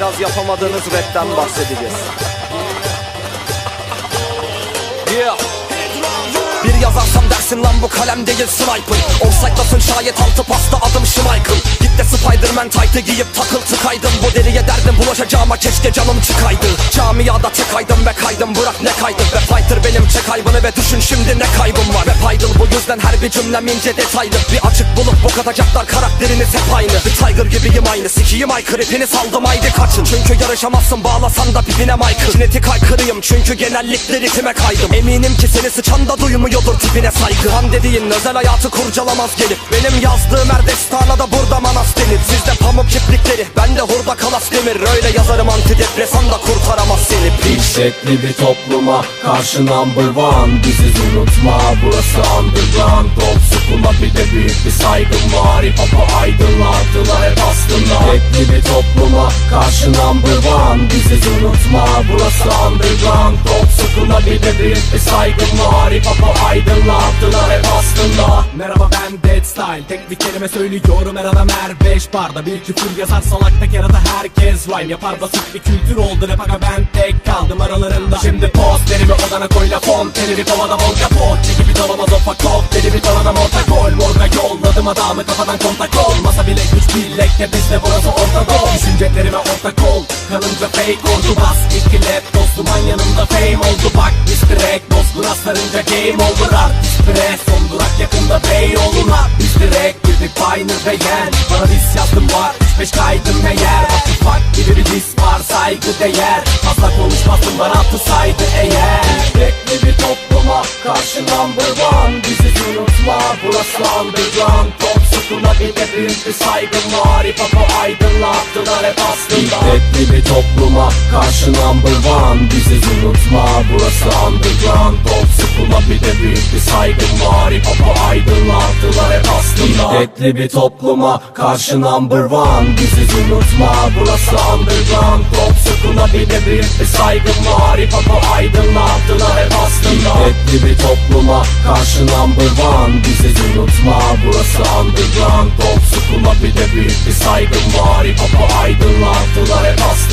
biraz yapamadığınız rapten bahsedeceğiz. Yeah. Yazarsam dersin lan bu kalem değil sniper. Offside'lasın şayet altı pasta adım Schmeichel. Git de Spiderman taytı giyip takıl tıkaydım. Bu deliye derdim bulaşacağıma keşke canım çıkaydı. Camiada tek aydım ve kaydım bırak ne kaydı? Ve fighter benim çek kaybını ve düşün şimdi ne kaybım var. Rap idol bu yüzden her bir cümlem ince detaylı. Bir açık bulup bu katacaklar karakteriniz hep aynı. Bir tiger gibiyim aynı sikiyim aykırı ipini saldım haydi kaçın. Çünkü yarışamazsın bağlasan da pipine Michael. Kinetik aykırıyım çünkü genellikle ritime kaydım. Eminim ki seni sıçan da duymuyordur tipine saygı. Han dediğin özel hayatı kurcalamaz gelip. Benim yazdığım her destana da burada manas denir. Sizde pamuk kiplikleri bende hurda kalas demir. Öyle yazarım antidepresan da kurtaramaz seni. Piç. Şekli bir topluma karşı number one. Biziz unutma burası underground. Old school'a bir de büyük bir saygım var. Hip hop'u aydınlattılar hep aslında. Şekli bir topluma karşı number one. Biziz unutma burası underground Old school'a bir de büyük bir saygım var. Hip hop'u aydınlattılar hep aslında. Merhaba ben Dead Style. Tek bir kelime söylüyorum her adam her beş barda. Bir küfür yazar salak tek arada herkes rhyme Yapar basit bir kültür oldu rap aga ben aralarında Şimdi posterimi odana koy la fonteni bir kovada volga Poğaça gibi dolamaz ofa kokteyli bir tonada morta gol. Morga yolladım adamı kafadan kontak olmasa bile güç birlikte bizde burası orta doğu Düşüncelerime ortak ol. Kalınca fake oldu Bas iki lap. Dostuman yanımda fame oldu Bak distrek bozkura sarınca game over Artist press son durak yakında Beyoğlu'na Biz direkt. Girdik Pioneer ve yen. Bana diss yazdım var. 3-5 kaydım meğer Bak ufak gibi bir diss var saygı değer Fazla konuşmasın bana atsaydı eğer. Bekli bir topluma karşı number one. Bizi unutma burası underground. Top school'a bir de büyük bir saygım var. Hip hop'u aydınlattılar hep aslında. Bekli bir topluma karşı number one. Bizi unutma burası underground. Top school'a bir büyük bir saygım var. Hip hop'u aydınlattılar hep aslında. Şiddetli bir topluma karşı number one. Bizi unutma burası underground. Top school'a bir bir saygım var. Hip hop'u aydınlattılar hep aslında Şiddetli bir topluma karşı number one. Bizi unutma. Burası underground. Top school'a bir saygım var. Hip hop'u aydınlattılar hep aslında